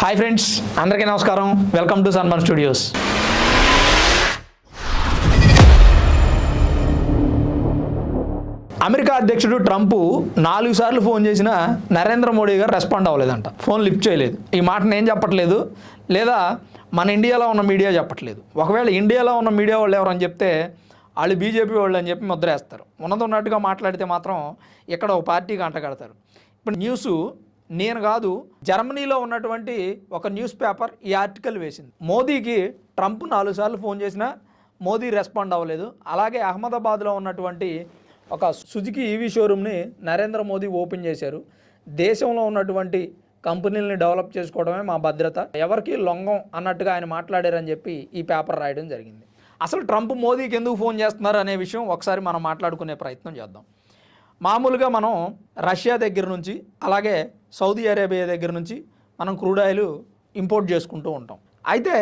Hi friends అందరికీ నమస్కారం. Welcome to సన్మన్ studios America అధ్యక్షుడు ట్రంప్ నాలుగు సార్లు ఫోన్ చేసినా నరేంద్ర మోడీ గారు రెస్పాండ్ అవ్వలేదంట. ఫోన్ లిఫ్ట్ చేయలేదు. ఈ మాట నేను చెప్పట్లేదు? లేదా మన ఇండియాలో ఉన్న మీడియా చెప్పట్లేదు. ఒకవేళ ఇండియాలో ఉన్న మీడియా వాళ్ళు ఎవరని చెప్తే వాళ్ళు బీజేపీ వాళ్ళు అని చెప్పి ముద్రేస్తారు ఉన్నది ఉన్నట్టుగా మాట్లాడితే మాత్రం ఇక్కడ ఒక పార్టీకి అంటగడతారు ఇప్పుడు న్యూస్ నేను కాదు జర్మనీలో ఉన్నటువంటి ఒక న్యూస్ పేపర్ ఈ ఆర్టికల్ వేసింది. మోదీకి ట్రంప్ నాలుగు సార్లు ఫోన్ చేసినా మోదీ రెస్పాండ్ అవ్వలేదు. అలాగే అహ్మదాబాద్లో ఉన్నటువంటి ఒక సుజుకి ఈవీ షోరూమ్ని నరేంద్ర మోదీ ఓపెన్ చేశారు. దేశంలో ఉన్నటువంటి కంపెనీలని డెవలప్ చేసుకోవడమే మా భద్రత. ఎవరికి లొంగం అన్నట్టుగా ఆయన మాట్లాడారని చెప్పి ఈ పేపర్ రాయడం జరిగింది. అసలు ట్రంప్ మోదీకి ఎందుకు ఫోన్ చేస్తున్నారు అనే విషయం ఒకసారి మనం మాట్లాడుకునే ప్రయత్నం చేద్దాం. మామూలుగా మనం రష్యా దగ్గర నుంచి అలాగే సౌదీ అరేబియా దగ్గర నుంచి మనం క్రూడ్ ఆయిల్ ఇంపోర్ట్ చేసుకుంటూ ఉంటాం. అయితే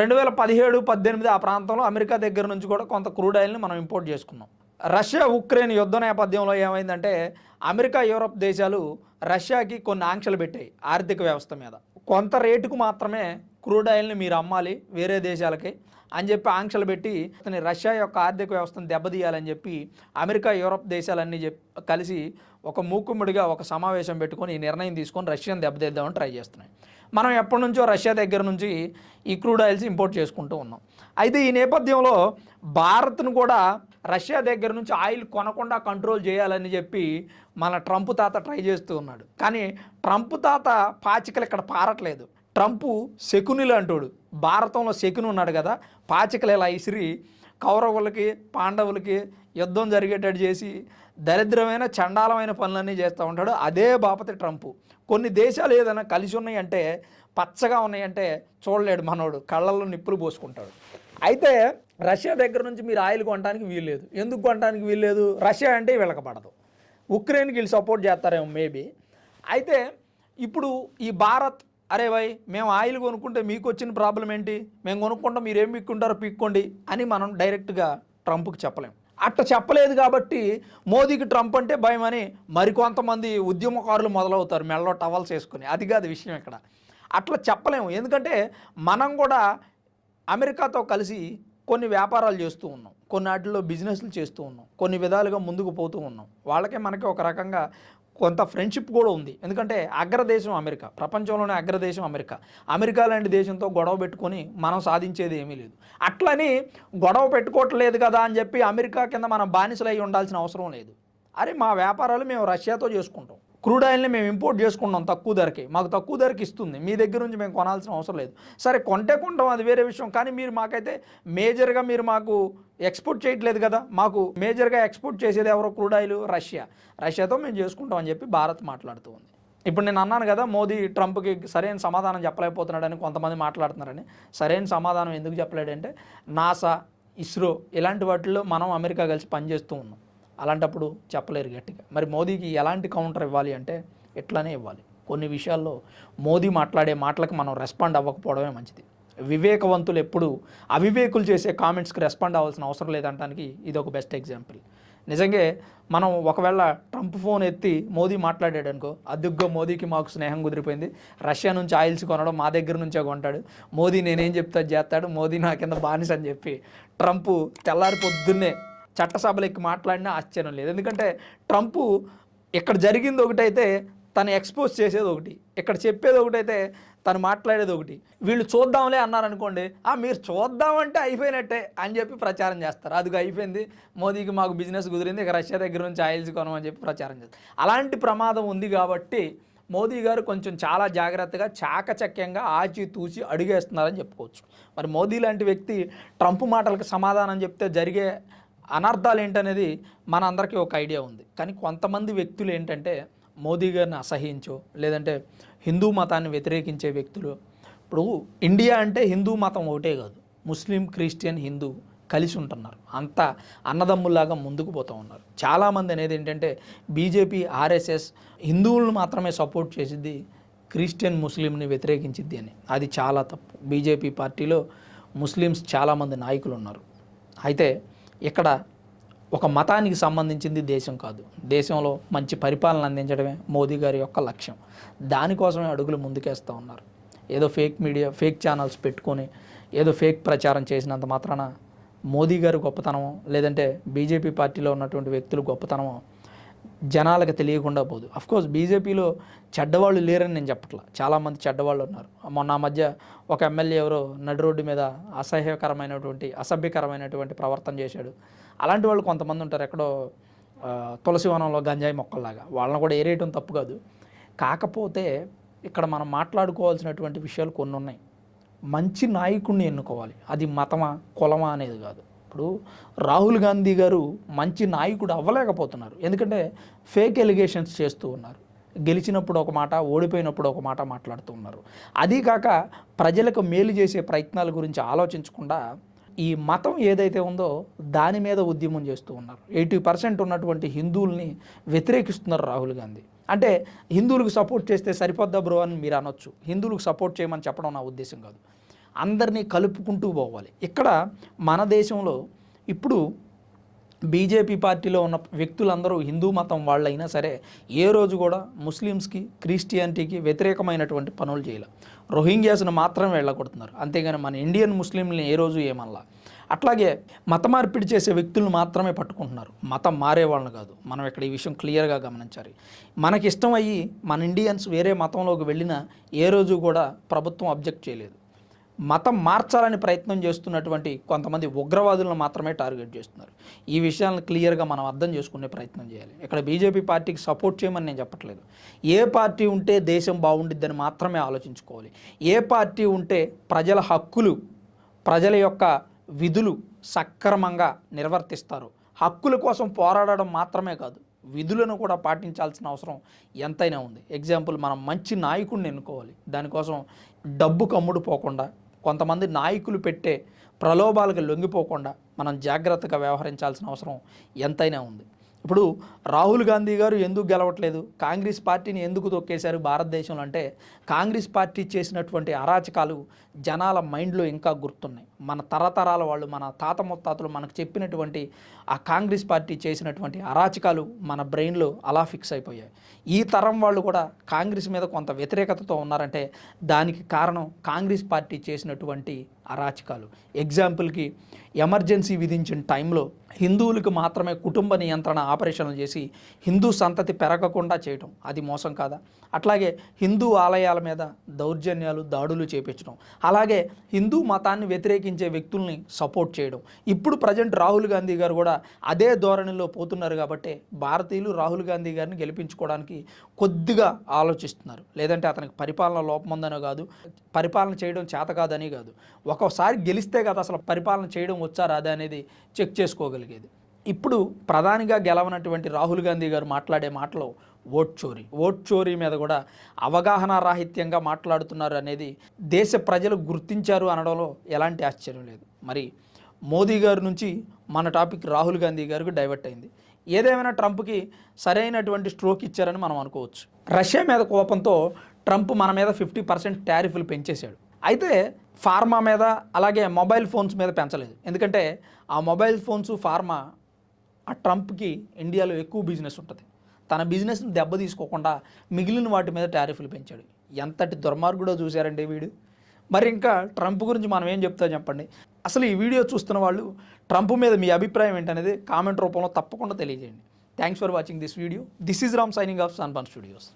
రెండు వేల పదిహేడు పద్దెనిమిది ఆ ప్రాంతంలో అమెరికా దగ్గర నుంచి కూడా కొంత క్రూడ్ ఆయిల్ని మనం ఇంపోర్ట్ చేసుకున్నాం. రష్యా ఉక్రెయిన్ యుద్ధ నేపథ్యంలో ఏమైందంటే అమెరికా యూరప్ దేశాలు రష్యాకి కొన్ని ఆంక్షలు పెట్టాయి ఆర్థిక వ్యవస్థ మీద. కొంత రేటుకు మాత్రమే క్రూడ్ ఆయిల్ని మీరు అమ్మాలి వేరే దేశాలకి అని చెప్పి ఆంక్షలు పెట్టి అతని రష్యా యొక్క ఆర్థిక వ్యవస్థను దెబ్బతీయాలని చెప్పి అమెరికా యూరప్ దేశాలన్నీ చెప్ కలిసి ఒక మూకుమ్మడిగా ఒక సమావేశం పెట్టుకొని ఈ నిర్ణయం తీసుకొని రష్యాను దెబ్బతీద్దామని ట్రై చేస్తున్నాయి. మనం ఎప్పటి నుంచో రష్యా దగ్గర నుంచి ఈ క్రూడ్ ఆయిల్స్ ఇంపోర్ట్ చేసుకుంటూ ఉన్నాం. అయితే ఈ నేపథ్యంలో భారత్ను కూడా రష్యా దగ్గర నుంచి ఆయిల్ కొనకుండా కంట్రోల్ చేయాలని చెప్పి మన ట్రంప్ తాత ట్రై చేస్తూ ఉన్నాడు. కానీ ట్రంప్ తాత పాచికలు ఇక్కడ పారట్లేదు. ట్రంప్ శకునులు అంటాడు. భారతంలో శకుని ఉన్నాడు కదా. పాచికలు ఇలా ఇసిరి కౌరవులకి పాండవులకి యుద్ధం జరిగేటట్టు చేసి దరిద్రమైన చండాలమైన పనులన్నీ చేస్తూ ఉంటాడు. అదే బాపతి ట్రంప్. కొన్ని దేశాలు ఏదైనా కలిసి ఉన్నాయంటే పచ్చగా ఉన్నాయంటే చూడలేడు మనోడు. కళ్ళల్లో నిప్పులు పోసుకుంటాడు. అయితే రష్యా దగ్గర నుంచి మీరు ఆయిల్ కొనడానికి వీల్లేదు ఎందుకు కొనడానికి వీల్లేదు రష్యా అంటే వీళ్ళకి ఉక్రెయిన్కి వీళ్ళు సపోర్ట్ చేస్తారేమో మేబీ. అయితే ఇప్పుడు ఈ భారత్ అరే భయ్ మేము ఆయిల్ కొనుక్కుంటే మీకు వచ్చిన ప్రాబ్లం ఏంటి? మేము కొనుక్కుంటాం మీరేం పిక్కుంటారో పీక్కుంటారో పీక్కోండి అని మనం డైరెక్ట్గా ట్రంప్కి చెప్పలేం. అట్ట చెప్పలేదు కాబట్టి మోదీకి ట్రంప్ అంటే భయం అని మరికొంతమంది ఉద్యమకారులు మొదలవుతారు మెడలో టవల్స్ వేసుకుని. అది కాదు విషయం ఇక్కడ. అట్లా చెప్పలేము. ఎందుకంటే మనం కూడా అమెరికాతో కలిసి కొన్ని వ్యాపారాలు చేస్తూ ఉన్నాం. కొన్ని వాటిల్లో బిజినెస్లు చేస్తూ ఉన్నాం. కొన్ని విధాలుగా ముందుకు పోతూ ఉన్నాం. వాళ్ళకే మనకి ఒక రకంగా కొంత ఫ్రెండ్షిప్ కూడా ఉంది. ఎందుకంటే అగ్రదేశం అమెరికా. ప్రపంచంలోనే అగ్రదేశం అమెరికా. అమెరికా లాంటి దేశంతో గొడవ పెట్టుకొని మనం సాధించేది ఏమీ లేదు. అట్లని గొడవ పెట్టుకోవట్లేదు కదా అని చెప్పి అమెరికా కింద మనం బానిసలై ఉండాల్సిన అవసరం లేదు. అరే మా వ్యాపారాలు మేము రష్యాతో చేసుకుంటాం. క్రూడ్ ఆయిల్ని మేము ఇంపోర్ట్ చేసుకుంటాం తక్కువ ధరకి. మాకు తక్కువ ధరకి ఇస్తుంది. మీ దగ్గర నుంచి మేము కొనాల్సిన అవసరం లేదు. సరే కొంటే కొంటాం అది వేరే విషయం. కానీ మీరు మాకైతే మేజర్గా మీరు మాకు ఎక్స్పోర్ట్ చేయట్లేదు కదా. మాకు మేజర్గా ఎక్స్పోర్ట్ చేసేది ఎవరో? Crude oil Russia. రష్యాతో మేము చేసుకుంటాం అని చెప్పి భారత్ మాట్లాడుతూ ఉంది. ఇప్పుడు నేను అన్నాను కదా మోదీ ట్రంప్కి సరైన సమాధానం చెప్పలేకపోతున్నాడని కొంతమంది మాట్లాడుతున్నారని. సరైన సమాధానం ఎందుకు చెప్పలేడంటే నాసా ఇస్రో ఇలాంటి వాటిల్లో మనం అమెరికా కలిసి పనిచేస్తూ ఉన్నాం. అలాంటప్పుడు చెప్పలేరు గట్టిగా. మరి మోదీకి ఎలాంటి కౌంటర్ ఇవ్వాలి అంటే ఎట్లానే ఇవ్వాలి. కొన్ని విషయాల్లో మోదీ మాట్లాడే మాటలకు మనం రెస్పాండ్ అవ్వకపోవడమే మంచిది. వివేకవంతులు ఎప్పుడు అవివేకులు చేసే కామెంట్స్కి రెస్పాండ్ అవ్వాల్సిన అవసరం లేదంటానికి ఇది ఒక బెస్ట్ ఎగ్జాంపుల్ నిజంగా మనం ఒకవేళ ట్రంప్ ఫోన్ ఎత్తి మోదీ మాట్లాడాడు అనుకో అదుగ్గా మోదీకి మాకు స్నేహం కుదిరిపోయింది. రష్యా నుంచి ఆయిల్స్ కొనడం మా దగ్గర నుంచే కొంటాడు. మోదీ నేనేం చెప్తా చేస్తాడు. మోదీ నా కింద బానిస అని చెప్పి ట్రంప్ తెల్లారి పొద్దున్నే చట్టసభలో ఎక్కి మాట్లాడినా ఆశ్చర్యం లేదు. ఎందుకంటే ట్రంప్ ఇక్కడ జరిగింది ఒకటైతే తను ఎక్స్పోజ్ చేసేది ఒకటి ఇక్కడ చెప్పేది ఒకటైతే తను మాట్లాడేది ఒకటి. వీళ్ళు చూద్దాంలే అన్నారనుకోండి ఆ మీరు చూద్దామంటే అయిపోయినట్టే అని చెప్పి ప్రచారం చేస్తారు. అది అయిపోయింది. మోదీకి మాకు బిజినెస్ కుదిరింది ఇక రష్యా దగ్గర నుంచి ఆయిల్స్ కొనమని చెప్పి ప్రచారం చేస్తారు. అలాంటి ప్రమాదం ఉంది కాబట్టి మోదీ గారు కొంచెం చాలా జాగ్రత్తగా చాకచక్యంగా ఆచి తూచి చెప్పుకోవచ్చు. మరి మోదీ లాంటి వ్యక్తి ట్రంప్ మాటలకు సమాధానం చెప్తే జరిగే అనర్థాలు ఏంటనేది మన అందరికీ ఒక ఐడియా ఉంది. కానీ కొంతమంది వ్యక్తులు ఏంటంటే మోదీ గారిని అసహించో లేదంటే హిందూ మతాన్ని వ్యతిరేకించే వ్యక్తులు. ఇప్పుడు ఇండియా అంటే హిందూ మతం ఒకటే కాదు. ముస్లిం క్రిస్టియన్ హిందూ కలిసి ఉంటున్నారు. అంత అన్నదమ్ముల్లాగా ముందుకు పోతూ ఉన్నారు. చాలామంది అనేది ఏంటంటే బీజేపీ ఆర్ఎస్ఎస్ హిందువులను మాత్రమే సపోర్ట్ చేసిద్ది క్రిస్టియన్ ముస్లింని వ్యతిరేకించిద్ది అని. అది చాలా తప్పు. బీజేపీ పార్టీలో ముస్లిమ్స్ చాలామంది నాయకులు ఉన్నారు. అయితే ఇక్కడ ఒక మతానికి సంబంధించింది దేశం కాదు. దేశంలో మంచి పరిపాలన అందించడమే మోదీ గారి యొక్క లక్ష్యం. దానికోసమే అడుగులు ముందుకేస్తూ ఉన్నారు. ఏదో ఫేక్ మీడియా ఫేక్ ఛానల్స్ పెట్టుకొని ఏదో ఫేక్ ప్రచారం చేసినంత మాత్రాన మోదీ గారి గొప్పతనమో లేదంటే బీజేపీ పార్టీలో ఉన్నటువంటి వ్యక్తులు గొప్పతనమో జనాలకు తెలియకుండా పోదు. కోర్స్ బీజేపీలో చెడ్డవాళ్ళు లేరని నేను చెప్పట్లా. చాలామంది చెడ్డవాళ్ళు ఉన్నారు. మొన్న మధ్య ఒక ఎమ్మెల్యే ఎవరో నడి రోడ్డు మీద అసహ్యకరమైనటువంటి అసభ్యకరమైనటువంటి ప్రవర్తన చేశాడు. అలాంటి వాళ్ళు కొంతమంది ఉంటారు ఎక్కడో తులసివనంలో తులసి వనంలో గంజాయి మొక్కల్లాగా. వాళ్ళని కూడా ఏరేయటం తప్పు కాదు. కాకపోతే ఇక్కడ మనం మాట్లాడుకోవాల్సినటువంటి విషయాలు కొన్ని ఉన్నాయి మంచి నాయకుడిని ఎన్నుకోవాలి. అది మతమా కులమా అనేది కాదు. ఇప్పుడు రాహుల్ గాంధీ గారు మంచి నాయకుడు అవ్వలేకపోతున్నారు. ఎందుకంటే ఫేక్ ఎలిగేషన్స్ చేస్తూ ఉన్నారు. గెలిచినప్పుడు ఒక మాట ఓడిపోయినప్పుడు ఒక మాట మాట్లాడుతూ ఉన్నారు. అదీ కాక ప్రజలకు మేలు చేసే ప్రయత్నాల గురించి ఆలోచించకుండా ఈ మతం ఏదైతే ఉందో దాని మీద ఉద్యమం చేస్తూ ఉన్నారు. ఎయిటీ పర్సెంట్ ఉన్నటువంటి హిందువుల్ని వ్యతిరేకిస్తున్నారు రాహుల్ గాంధీ. అంటే హిందువులకు సపోర్ట్ చేస్తే సరిపోద్దా బ్రో అని మీరు అనొచ్చు. హిందువులకు సపోర్ట్ చేయమని చెప్పడం నా ఉద్దేశం కాదు. అందరినీ కలుపుకుంటూ పోవాలి. ఇక్కడ మన దేశంలో ఇప్పుడు బీజేపీ పార్టీలో ఉన్న వ్యక్తులందరూ హిందూ మతం వాళ్ళైనా సరే ఏ రోజు కూడా ముస్లిమ్స్కి క్రిస్టియానిటీకి వ్యతిరేకమైనటువంటి పనులు చేయాలి. రోహింగ్యాస్ను మాత్రమే వెళ్ళగొడుతున్నారు. అంతేగాని మన ఇండియన్ ముస్లింలని ఏ రోజు ఏమనలా. అట్లాగే మత మార్పిడి చేసే వ్యక్తులను మాత్రమే పట్టుకుంటున్నారు. మతం మారే వాళ్ళని కాదు. మనం ఇక్కడ ఈ విషయం క్లియర్గా గమనించాలి. మనకి ఇష్టం అయ్యి మన ఇండియన్స్ వేరే మతంలోకి వెళ్ళినా ఏ రోజు కూడా ప్రభుత్వం అబ్జెక్ట్ చేయలేదు. మతం మార్చాలని ప్రయత్నం చేస్తున్నటువంటి కొంతమంది ఉగ్రవాదులను మాత్రమే టార్గెట్ చేస్తున్నారు. ఈ విషయాలను క్లియర్గా మనం అర్థం చేసుకునే ప్రయత్నం చేయాలి. ఇక్కడ బీజేపీ పార్టీకి సపోర్ట్ చేయమని నేను చెప్పట్లేదు. ఏ పార్టీ ఉంటే దేశం బాగుండిద్దని మాత్రమే ఆలోచించుకోవాలి. ఏ పార్టీ ఉంటే ప్రజల హక్కులు ప్రజల యొక్క విధులు సక్రమంగా నిర్వర్తిస్తారు. హక్కుల కోసం పోరాడడం మాత్రమే కాదు. విధులను కూడా పాటించాల్సిన అవసరం ఎంతైనా ఉంది. ఎగ్జాంపుల్ మనం మంచి నాయకుడిని ఎన్నుకోవాలి. దానికోసం డబ్బు కమ్ముడు పోకుండా కొంతమంది నాయకులు పెట్టే ప్రలోభాలకు లొంగిపోకుండా మనం జాగ్రత్తగా వ్యవహరించాల్సిన అవసరం ఎంతైనా ఉంది. ఇప్పుడు రాహుల్ గాంధీ గారు ఎందుకు గెలవట్లేదు? కాంగ్రెస్ పార్టీని ఎందుకు తొక్కేశారు భారతదేశంలో? అంటే కాంగ్రెస్ పార్టీ చేసినటువంటి అరాచకాలు జనాల మైండ్లో ఇంకా గుర్తున్నాయి. మన తరతరాల వాళ్ళు మన తాత ముత్తాతలు మనకు చెప్పినటువంటి ఆ కాంగ్రెస్ పార్టీ చేసినటువంటి అరాచకాలు మన బ్రెయిన్లో అలా ఫిక్స్ అయిపోయాయి. ఈ తరం వాళ్ళు కూడా కాంగ్రెస్ మీద కొంత వ్యతిరేకతతో ఉన్నారంటే దానికి కారణం కాంగ్రెస్ పార్టీ చేసినటువంటి అరాచకాలు. ఎగ్జాంపుల్కి ఎమర్జెన్సీ విధించిన టైంలో హిందువులకు మాత్రమే కుటుంబ నియంత్రణ ఆపరేషన్లు చేసి హిందూ సంతతి పెరగకుండా చేయటం అది మోసం కాదా? అట్లాగే హిందూ ఆలయాల మీద దౌర్జన్యాలు దాడులు చేపించడం అలాగే హిందూ మతాన్ని వ్యతిరేకించే వ్యక్తుల్ని సపోర్ట్ చేయడం. ఇప్పుడు ప్రజెంట్ రాహుల్ గాంధీ గారు కూడా అదే ధోరణిలో పోతున్నారు కాబట్టి భారతీయులు రాహుల్ గాంధీ గారిని గెలిపించుకోవడానికి కొద్దిగా ఆలోచిస్తున్నారు. లేదంటే అతనికి పరిపాలన లోపం ఉందనో కాదు పరిపాలన చేయడం చేత కాదని కాదు. ఒక్కోసారి గెలిస్తే కదా అసలు పరిపాలన చేయడం వచ్చా రాదా అనేది చెక్ చేసుకోగలిగేది ఇప్పుడు ప్రధానిగా గెలవనటువంటి రాహుల్ గాంధీ గారు మాట్లాడే మాటలు ఓట్ చోరీ ఓట్ చోరీ మీద కూడా అవగాహన రాహిత్యంగా మాట్లాడుతున్నారు అనేది దేశ ప్రజలు గుర్తించారు అనడంలో ఎలాంటి ఆశ్చర్యం లేదు. మరి మోదీ గారి నుంచి మన టాపిక్ రాహుల్ గాంధీ గారికి డైవర్ట్ అయింది. ఏదేమైనా ట్రంప్కి సరైనటువంటి స్ట్రోక్ ఇచ్చారని మనం అనుకోవచ్చు. రష్యా మీద కోపంతో ట్రంప్ మన మీద ఫిఫ్టీ పర్సెంట్ టారిఫ్లు పెంచేశాడు. అయితే ఫార్మా మీద అలాగే మొబైల్ ఫోన్స్ మీద పెంచలేదు. ఎందుకంటే ఆ మొబైల్ ఫోన్స్ ఫార్మా ఆ ట్రంప్కి ఇండియాలో ఎక్కువ బిజినెస్ ఉంటుంది. తన బిజినెస్ని దెబ్బ తీసుకోకుండా మిగిలిన వాటి మీద టారిఫ్లు పెంచాడు. ఎంతటి దుర్మార్గుడో చూశారండి వీడు. మరి ఇంకా ట్రంప్ గురించి మనం ఏం చెప్తా చెప్పండి? అసలు ఈ వీడియో చూస్తున్న వాళ్ళు ట్రంప్ మీద మీ అభిప్రాయం ఏంటనేది కామెంట్ రూపంలో తప్పకుండా తెలియజేయండి. Thanks for watching this video this is Ram signing off సన్బన్ studios